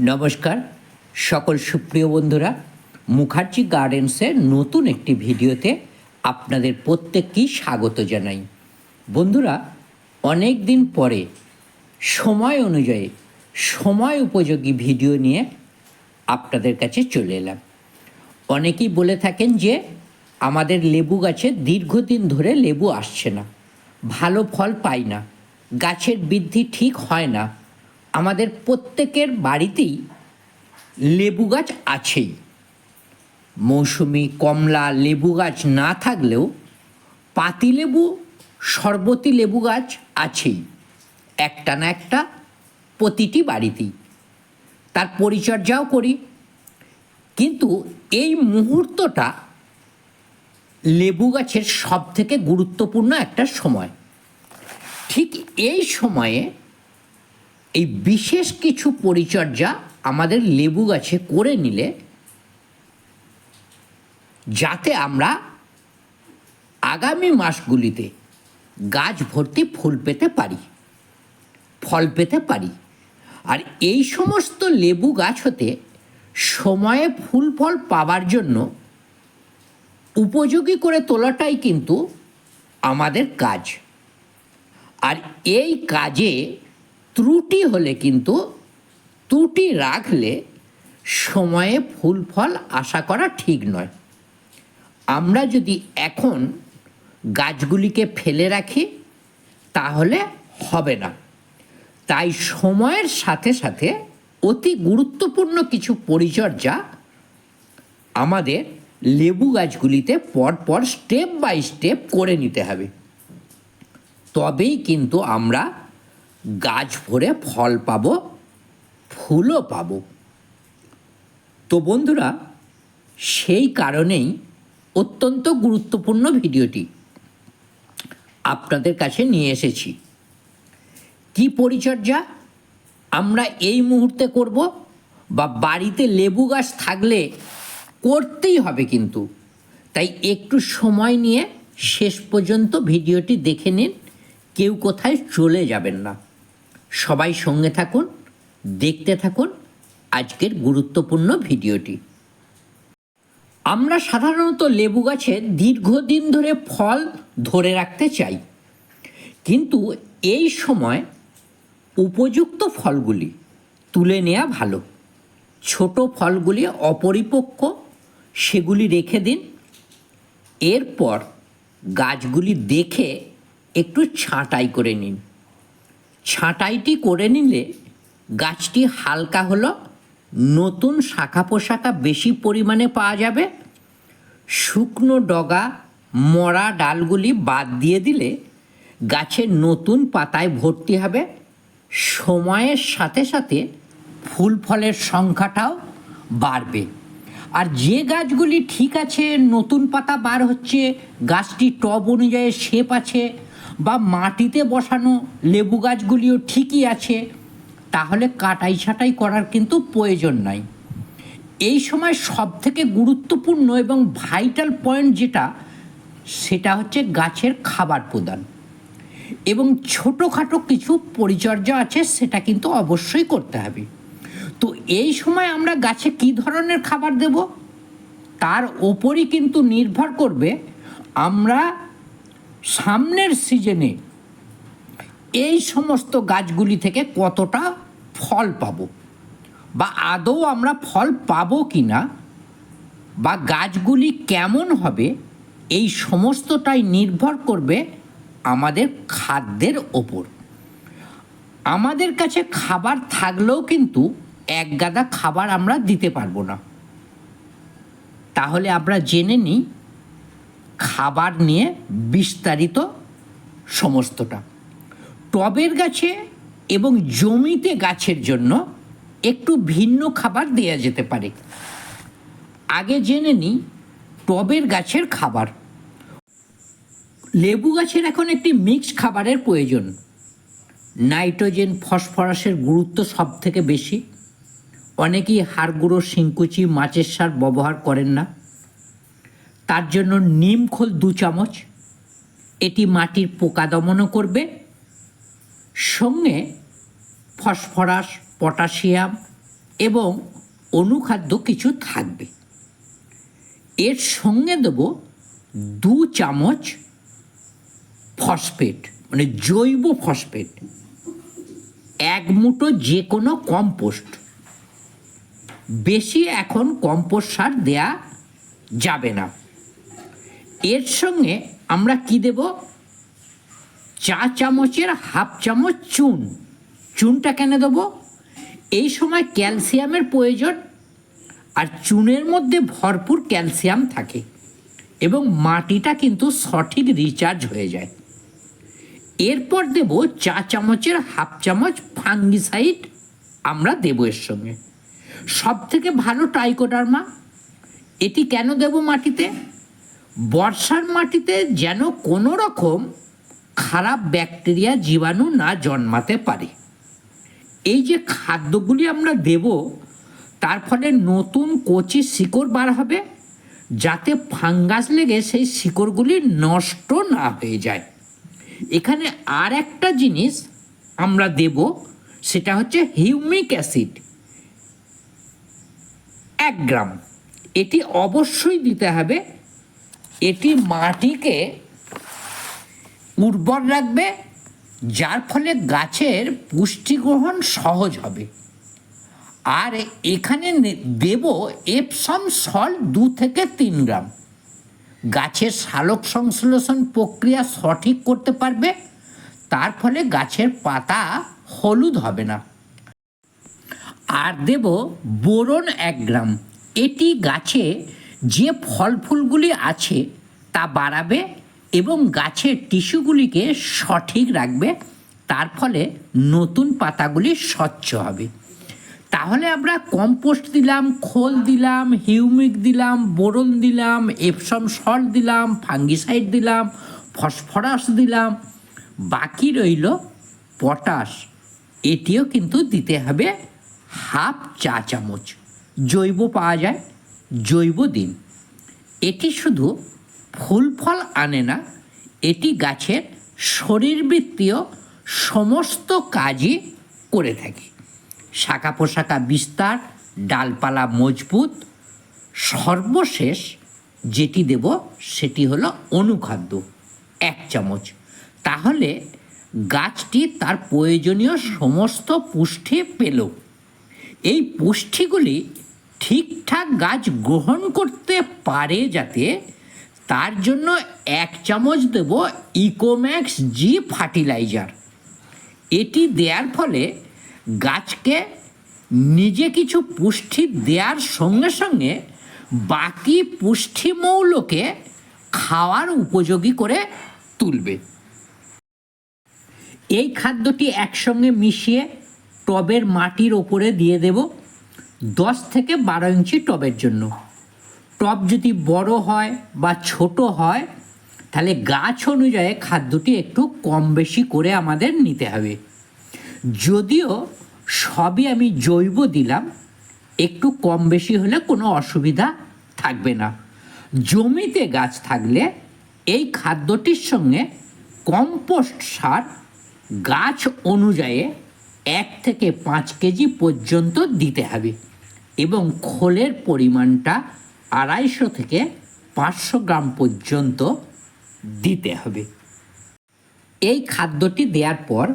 নমস্কার। সকল সুপ্রিয় বন্ধুরা, মুখার্জি গার্ডেন্সের নতুন একটি ভিডিওতে আপনাদের প্রত্যেককেই স্বাগত জানাই। বন্ধুরা, অনেক দিন পরে সময় অনুযায়ী, সময় উপযোগী ভিডিও নিয়ে আপনাদের কাছে চলে এলাম। অনেকেই বলে থাকেন যে, আমাদের লেবু গাছে দীর্ঘদিন ধরে লেবু আসছে না, ভালো ফল পাই না, গাছের বৃদ্ধি ঠিক হয় না। আমাদের প্রত্যেকের বাড়িতেই লেবু গাছ আছেই। মৌসুমি, কমলা লেবু গাছ না থাকলেও পাতিলেবু শরবতী লেবু গাছ আছেই। একটা না একটা প্রতিটি বাড়িতেই। তার পরিচর্যাও করি। কিন্তু এই মুহূর্তটা লেবু গাছের সব থেকে গুরুত্বপূর্ণ একটা সময়। ঠিক এই সময়ে এই বিশেষ কিছু পরিচর্যা আমাদের লেবু গাছে করে নিলে যাতে আমরা আগামী মাসগুলিতে গাছ ভর্তি ফুল পেতে পারি, ফল পেতে পারি। আর এই সমস্ত লেবু গাছ হতে সময়ে ফুল ফল পাওয়ার জন্য উপযোগী করে তোলাটাই কিন্তু আমাদের কাজ। আর এই কাজে ত্রুটি হলে কিন্তু ত্রুটি রাখলে সময়ে ফুল ফল আশা করা ঠিক নয়। আমরা যদি এখন গাছগুলিকে ফেলে রাখি, তাহলে হবে না। তাই সময়ের সাথে সাথে অতি গুরুত্বপূর্ণ কিছু পরিচর্যা আমাদের লেবু গাছগুলিতে পরপর স্টেপ বাই স্টেপ করে নিতে হবে। তবেই কিন্তু আমরা গাছ ভরে ফল পাব, ফুলও পাব। তো বন্ধুরা, সেই কারণেই অত্যন্ত গুরুত্বপূর্ণ ভিডিওটি আপনাদের কাছে নিয়ে এসেছি। কি পরিচর্যা? আমরা এই মুহূর্তে করব বা বাড়িতে লেবু গাছ থাকলে করতেই হবে কিন্তু। তাই একটু সময় নিয়ে শেষ পর্যন্ত ভিডিওটি দেখে নিন, কেউ কোথায় চলে যাবেন না। সবাই সঙ্গে থাকুন, দেখতে থাকুন আজকের গুরুত্বপূর্ণ ভিডিওটি। আমরা সাধারণত লেবু গাছে দীর্ঘদিন ধরে ফল ধরে রাখতে চাই। কিন্তু এই সময় উপযুক্ত ফলগুলি তুলে নেওয়া ভালো। ছোট ফলগুলি অপরিপক্ক, সেগুলি রেখে দিন। এরপর গাছগুলি দেখে একটু ছাঁটাই করে নিন। ছাঁটাইটি করে নিলে গাছটি হালকা হলো, নতুন শাখা পোশাকা বেশি পরিমাণে পাওয়া যাবে। শুকনো ডগা, মরা ডালগুলি বাদ দিয়ে দিলে গাছের নতুন পাতায় ভর্তি হবে। সময়ের সাথে সাথে ফুল ফলের সংখ্যাটাও বাড়বে। আর যে গাছগুলি ঠিক আছে, নতুন পাতা বার হচ্ছে, গাছটি টব অনুযায়ী শেপ আছে বা মাটিতে বসানো লেবু গাছগুলিও ঠিকই আছে, তাহলে কাটাই ছাটাই করার কিন্তু প্রয়োজন নাই। এই সময় সব থেকে গুরুত্বপূর্ণ এবং ভাইটাল পয়েন্ট যেটা, সেটা হচ্ছে গাছের খাবার প্রদান। এবং ছোটোখাটো কিছু পরিচর্যা আছে, সেটা কিন্তু অবশ্যই করতে হবে। তো এই সময় আমরা গাছে কি ধরনের খাবার দেব? তার ওপরই কিন্তু নির্ভর করবে আমরা সামনের সিজনে এই সমস্ত গাছগুলি থেকে কতটা ফল পাবো? বা আদৌ আমরা ফল পাবো কি না বা গাছগুলি কেমন হবে? এই সমস্তটাই নির্ভর করবে আমাদের খাদ্যের ওপর। আমাদের কাছে খাবার থাকলেও কিন্তু এক গাদা খাবার আমরা দিতে পারব না। তাহলে আমরা জেনে নিই খাবার নিয়ে বিস্তারিত সমস্তটা। টবের গাছে এবং জমিতে গাছের জন্য একটু ভিন্ন খাবার দেয়া যেতে পারে। আগে জেনে নিই, টবের গাছের খাবার। লেবু গাছের এখন একটি মিক্সড খাবারের প্রয়োজন। নাইট্রোজেন, ফসফরাসের গুরুত্ব সব থেকে বেশি। অনেকেই হাড় গুঁড়ো শিংকুচি, মাছের সার ব্যবহার করেন না। তার জন্য নিম খোল দু চামচ, এটি মাটির পোকা দমনও করবে। সঙ্গে ফসফরাস, পটাশিয়াম এবং অনুখাদ্য কিছু থাকবে। এর সঙ্গে দেব দু চামচ ফসফেট মানে জৈব ফসফেট। এক মুঠো যে কোনো কম্পোস্ট। বেশি এখন কম্পোস্ট সার দেয়া যাবে না। এর সঙ্গে আমরা কি দেব? চা চামচের হাফ চামচ চুন। চুনটা কেন দেবো? এই সময় ক্যালসিয়ামের প্রয়োজন আর চুনের মধ্যে ভরপুর ক্যালসিয়াম থাকে এবং মাটিটা কিন্তু সঠিক রিচার্জ হয়ে যায়। এরপর দেব চা চামচের হাফ চামচ ফাঙ্গিসাইড আমরা দেবো এর সঙ্গে। সব থেকে ভালো টাইকোডার্মা এটি কেন দেব মাটিতে? বর্ষার মাটিতে যেন কোনো রকম খারাপ ব্যাকটেরিয়া জীবাণু না জন্মাতে পারে। এই যে খাদ্যগুলি আমরা দেব, তার ফলে নতুন কচি শিকড় বার হবে, যাতে ফাঙ্গাস লেগে সেই শিকড়গুলি নষ্ট না হয়ে যায়। এখানে আর একটা জিনিস আমরা দেব, সেটা হচ্ছে হিউমিক অ্যাসিড। এক গ্রাম। এটি অবশ্যই দিতে হবে এটি মাটিকে উর্বর রাখবে, যার ফলে গাছের পুষ্টি গ্রহণ সহজ হবে। আর এখানে দেব এপসম সল্ট দু থেকে তিন গ্রাম। গাছের সালোক সংশ্লেষণ প্রক্রিয়া সঠিক করতে পারবে, তার ফলে গাছের পাতা হলুদ হবে না। আর দেব বোরন এক গ্রাম। এটি গাছে যে ফল ফুলগুলি আছে তা বাড়াবে এবং গাছের টিস্যুগুলিকে সঠিক রাখবে, তার ফলে নতুন পাতাগুলি স্বচ্ছ হবে। তাহলে আমরা কম্পোস্ট দিলাম, খোল দিলাম, হিউমিক দিলাম, বোরন দিলাম, এপসম সল্ট দিলাম, ফাঙ্গিসাইড দিলাম, ফসফরাস দিলাম। বাকি রইল পটাশ। এটিও কিন্তু দিতে হবে হাফ চা চামচ। জৈব পাওয়া যায়। জৈব দিন। এটি শুধু ফুল ফল আনে না, এটি গাছের শরীরবৃত্তীয় সমস্ত কাজই করে থাকে। শাখা পোশাকা বিস্তার, ডালপালা মজবুত, সর্বশেষ যেটি দেব সেটি হলো অনুখাদ্য, এক চামচ। তাহলে গাছটি তার প্রয়োজনীয় সমস্ত পুষ্টি পেল। এই পুষ্টিগুলি ঠিকঠাক গাছ গ্রহণ করতে পারে যাতে তার জন্য এক চামচ দেব ইকোম্যাক্স জি ফার্টিলাইজার। এটি দেওয়ার ফলে গাছকে নিজে কিছু পুষ্টি দেওয়ার সঙ্গে সঙ্গে বাকি পুষ্টিমৌলকে খাওয়ার উপযোগী করে তুলবে। এই খাদ্যটি একসঙ্গে মিশিয়ে টবের মাটির ওপরে দিয়ে দেব। দশ থেকে বারো ইঞ্চি টবের জন্য। টব যদি বড় হয় বা ছোট হয়, তাহলে গাছ অনুযায়ী খাদ্যটি একটু কম বেশি করে আমাদের নিতে হবে। যদিও সবই আমি জৈব দিলাম, একটু কম বেশি হলে কোনো অসুবিধা থাকবে না। জমিতে গাছ থাকলে এই খাদ্যটির সঙ্গে কম্পোস্ট সার গাছ অনুযায়ী এক থেকে পাঁচ কেজি পর্যন্ত দিতে হবে। এবং খোলের পরিমাণটা আড়াইশো থেকে পাঁচশো গ্রাম পর্যন্ত দিতে হবে। এই খাদ্যটি দেওয়ার পর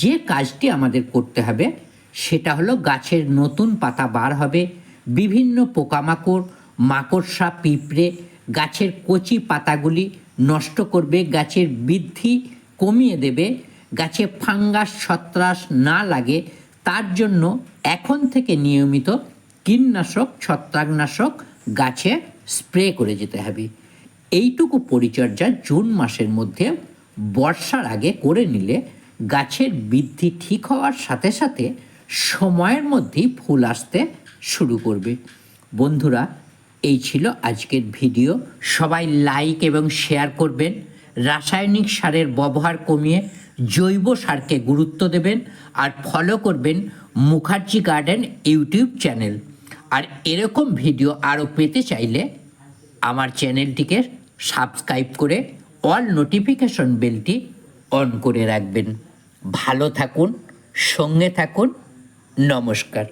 যে কাজটি আমাদের করতে হবে, সেটা হলো গাছের নতুন পাতা বার হবে, বিভিন্ন পোকামাকড়, মাকড়সা, পিঁপড়ে গাছের কচি পাতাগুলি নষ্ট করবে, গাছের বৃদ্ধি কমিয়ে দেবে, গাছে ফাঙ্গাস, ছত্রাস না লাগে, তার জন্য এখন থেকে নিয়মিত কীটনাশক, ছত্রাকনাশক গাছে স্প্রে করে যেতে হবে। এইটুকু পরিচর্যা জুন মাসের মধ্যে বর্ষার আগে করে নিলে গাছের বৃদ্ধি ঠিক হওয়ার সাথে সাথে সময়ের মধ্যেই ফুল আসতে শুরু করবে। বন্ধুরা, এই ছিল আজকের ভিডিও। সবাই লাইক এবং শেয়ার করবেন। রাসায়নিক সারের ব্যবহার কমিয়ে জৈব সারকে গুরুত্ব দেবেন। আর ফলো করবেন মুখার্জি গার্ডেন ইউটিউব চ্যানেল। আর এরকম ভিডিও আরও পেতে চাইলে আমার চ্যানেলটিকে সাবস্ক্রাইব করে অল নোটিফিকেশন বেলটি অন করে রাখবেন। ভালো থাকুন, সঙ্গে থাকুন, নমস্কার।